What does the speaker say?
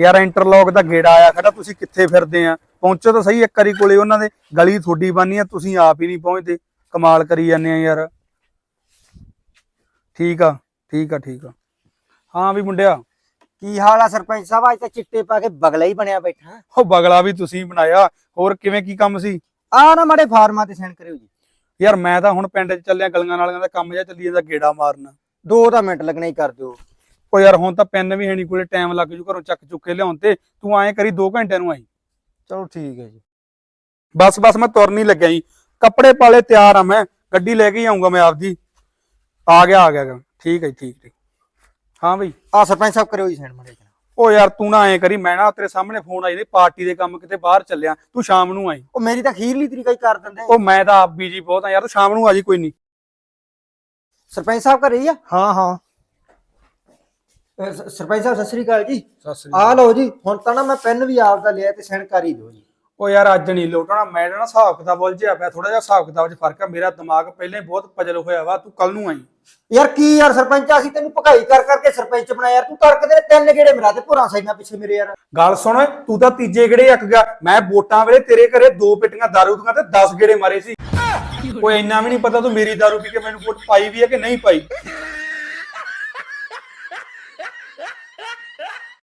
ਯਾਰ ਇੰਟਰਲੌਕ ਦਾ ਗੇੜਾ ਆਇਆ ਖੜਾ ਤੁਸੀਂ ਕਿੱਥੇ ਫਿਰਦੇ ਆ? ਪਹੁੰਚੋ ਤਾਂ ਸਹੀ ਇੱਕ ਵਾਰੀ ਕੋਲੇ ਉਹਨਾਂ ਦੇ ਗਲੀ ਤੁਹਾਡੀ ਬਾਨੀ ਆ ਤੁਸੀਂ ਆਪ ਹੀ ਨਹੀਂ ਪਹੁੰਚਦੇ। ਕਮਾਲ ਕਰੀ ਜਾਂਦੇ ਆ ਯਾਰ। ਠੀਕ ਆ ਠੀਕ ਆ ਠੀਕ ਆ। ਹਾਂ ਵੀ ਮੁੰਡਿਆ। ਕੀ ਹਾਲ ਆ ਸਰਪੰਚ ਸਾਹਿਬ? ਅੱਜ ਤਾਂ ਚਿੱਟੇ ਪਾ ਕੇ ਬਗਲਾ ਹੀ ਬਣਿਆ ਬੈਠਾ। ਉਹ ਬਗਲਾ ਵੀ ਤੁਸੀਂ ਬਣਾਇਆ। ਹੋਰ ਕਿਵੇਂ ਕੀ ਕੰਮ ਸੀ? ਆ ਨਾ ਮਾੜੇ ਫਾਰਮਾਂ ਤੇ ਸੈਂਡ ਕਰਿਓ ਜੀ। ਯਾਰ ਮੈਂ ਤਾਂ ਹੁਣ ਪਿੰਡ 'ਚ ਚੱਲਿਆ ਗਲੀਆਂ ਨਾਲੀਆਂ ਦਾ ਕੰਮ ਜਿਹਾ ਚੱਲੀ ਜਾਂਦਾ ਗੇੜਾ ਮਾਰਨ। ਦੋ ਤਾਂ ਮਿੰਟ ਲੱਗਣੇ ਹੀ ਕਰ ਦਿਓ। ਉਹ ਯਾਰ ਹੁਣ ਤਾਂ ਪੈਨ ਵੀ ਹੈ ਨਹੀਂ ਕੋਲੇ ਟਾਈਮ ਲੱਗ ਜੂ ਘਰੋਂ ਚੱਕ ਚੁੱਕ ਕੇ ਲਿਆਉਣ ਤੇ। ਤੂੰ ਐਂ ਕਰੀ 2 ਘੰਟਿਆਂ ਨੂੰ ਆਈ। ਚਲੋ ਠੀਕ ਹੈ ਜੀ। ਬਸ ਬਸ ਮੈਂ ਤੁਰ ਨਹੀਂ ਲੱਗਿਆ ਜੀ। ਕੱਪੜੇ ਪਾਲੇ ਤਿਆਰ ਆ ਮੈਂ। ਗੱਡੀ ਲੈ ਕੇ ਹੀ ਆਉਂਗਾ ਮੈਂ ਆਪਦੀ। ਆ ਗਿਆ ਆ ਗਿਆ ਗਾ। ਠੀਕ ਹੈ ਜੀ, ਠੀਕ ਠੀਕ ਹਾਂ ਬਈ। ਆ ਸਰਪੰਚ ਸਾਹਿਬ ਕਰਿਓ ਜੀ ਸੈਂਡ ਮਾੜੇ ਉਹ ਯਾਰ ਤੂੰ ਨਾ ਐਂ ਕਰੀ। ਮੈਂ ਨਾ ਤੇਰੇ ਸਾਹਮਣੇ ਫੋਨ ਆਈ ਨੇ ਪਾਰਟੀ ਦੇ ਕੰਮ ਕਿਤੇ ਬਾਹਰ ਚੱਲਿਆ। ਤੂੰ ਸ਼ਾਮ ਨੂੰ ਆਈ। ਉਹ ਮੇਰੀ ਤਾਂ ਖੀਰਲੀ ਤਰੀਕਾ ਹੀ ਕਰ ਦਿੰਦੇ ਉਹ ਮੈਂ ਤਾਂ ਆਪ ਬੀਜੀ ਬਹੁਤ ਆ ਯਾਰ ਤੂੰ ਸ਼ਾਮ ਨੂੰ ਆ ਜੀ ਕੋਈ ਨਹੀਂ ਸਰਪੰਚ ਸਾਹਿਬ ਘਰੇ ਹੀ ਆ? ਹਾਂ ਹਾਂ। ਅਹ ਸ- ਸਰਪੰਚ ਸਾਹਿਬ ਸਤਿ ਸ੍ਰੀ ਅਕਾਲ ਜੀ। ਸਤਿ ਸ੍ਰੀ ਆ ਲਓ ਜੀ ਹੁਣ ਤਾਂ ਨਾ ਮੈਂ ਪੈਨ ਵੀ ਆਪ ਦਾ ਲਿਆ ਤੇ ਸੈਂਡ ਕਰ ਹੀ ਦਿਓ ਜੀ। ਉਹ ਯਾਰ ਅੱਜ ਨਹੀਂ ਲੋਟਣਾ ਮੈਂ ਨਾ ਹਿਸਾਬ ਕਿਤਾਬ ਉਲਝਿਆ ਪਿਆ ਥੋੜਾ ਜਿਹਾ ਹਿਸਾਬ ਕਿਤਾਬ 'ਚ ਫ਼ਰਕ ਆ। ਮੇਰਾ ਦਿਮਾਗ ਪਹਿਲਾਂ ਹੀ ਬਹੁਤ ਪਜਲ ਹੋਇਆ ਵਾ ਤੂੰ ਕੱਲ ਨੂੰ ਆਈ। ਯਾਰ ਕੀ ਯਾਰ ਸਰਪੰਚ ਅਸੀਂ ਤੈਨੂੰ ਭਗਾਈ ਕਰ ਕਰਕੇ ਸਰਪੰਚ ਬਣਾਇਆ ਯਾਰ। ਤੂੰ ਤੜਕ ਦੇ ਤਿੰਨ ਗੇੜੇ ਮਰਾ ਤੇ ਭੁਰਾ ਸਾਈਨਾ ਪਿੱਛੇ ਮੇਰੇ ਯਾਰ। ਗੱਲ ਸੁਣ ਤੂੰ ਤਾਂ ਤੀਜੇ ਗੇੜੇ ਅੱਕ ਗਿਆ। ਮੈਂ ਵੋਟਾਂ ਵੇਲੇ ਤੇਰੇ ਘਰੇ ਦੋ ਪਿੱਟੀਆਂ ਦਾਰੂ ਦੀਆਂ ਤੇ 10 ਗੇੜੇ ਮਾਰੇ ਸੀ। ਕੋਈ ਇੰਨਾ ਵੀ ਨਹੀਂ ਪਤਾ ਤੂੰ ਮੇਰੀ ਦਾਰੂ ਪੀ ਕੇ ਮੈਨੂੰ ਵੋਟ ਪਾਈ ਵੀ ਹੈ ਕਿ ਨਹੀਂ ਪਾਈ।